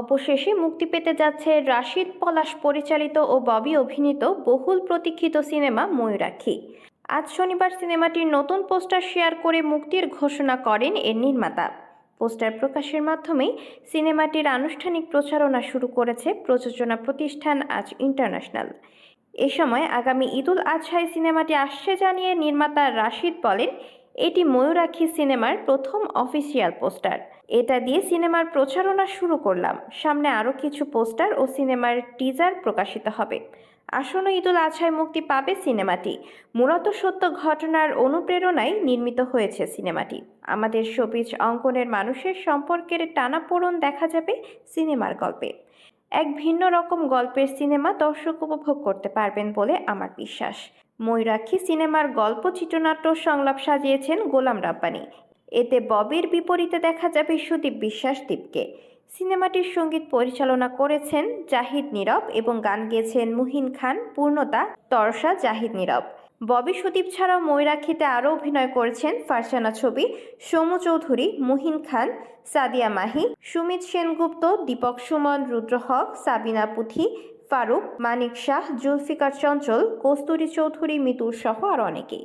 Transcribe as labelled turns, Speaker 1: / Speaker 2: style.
Speaker 1: অবশেষে মুক্তি পেতে যাচ্ছে রাশিদ পলাশ পরিচালিত ও ববি অভিনীত বহুল প্রতীক্ষিত সিনেমা ময়ূরাক্ষী। আজ শনিবার সিনেমাটির নতুন পোস্টার শেয়ার করে মুক্তির ঘোষণা করেন এর নির্মাতা। পোস্টার প্রকাশের মাধ্যমেই সিনেমাটির আনুষ্ঠানিক প্রচারণা শুরু করেছে প্রযোজনা প্রতিষ্ঠান আজ ইন্টারন্যাশনাল। এ সময় আগামী ঈদুল আজহায় সিনেমাটি আসছে জানিয়ে নির্মাতা রাশিদ বলেন এটি ময়ূরাক্ষী সিনেমার প্রথম অফিসিয়াল পোস্টার। এটা দিয়ে সিনেমার প্রচারণা শুরু করলাম। সামনে আরও কিছু পোস্টার ও সিনেমার টিজার প্রকাশিত হবে। আসন্ন ঈদুল আজহায় মুক্তি পাবে সিনেমাটি। মূলত সত্য ঘটনার অনুপ্রেরণায় নির্মিত হয়েছে সিনেমাটি। আমাদের শোবিজ অঙ্কনের মানুষের সম্পর্কের টানাপোড়ন দেখা যাবে সিনেমার গল্পে। এক ভিন্ন রকম গল্পের সিনেমা দর্শক উপভোগ করতে পারবেন বলে আমার বিশ্বাস। ময়ূরাক্ষী সিনেমার গল্প, চিত্রনাট্য সংলাপ সাজিয়েছেন গোলাম রাব্বানি। এতে ববির বিপরীতে দেখা যাবে সুদীপ বিশ্বাস দীপকে। সিনেমাটির সংগীত পরিচালনা করেছেন জাহিদ নীরব এবং গান গেয়েছেন মুহিন খান, পূর্ণতা, তরসা, জাহিদ নীরব। ববি সুদীপ ছাড়াও ময়ূরাক্ষীতে আরও অভিনয় করেছেন ফারসানা ছবি সোমু চৌধুরী, মুহিন খান, সাদিয়া মাহি, সুমিত সেনগুপ্ত, দীপক সুমন, রুদ্র হক, সাবিনা পুথি, ফারুক, মানিক শাহ, জুলফিকার চঞ্চল, কস্তুরী চৌধুরী, মিতুর সহ আর অনেকেই।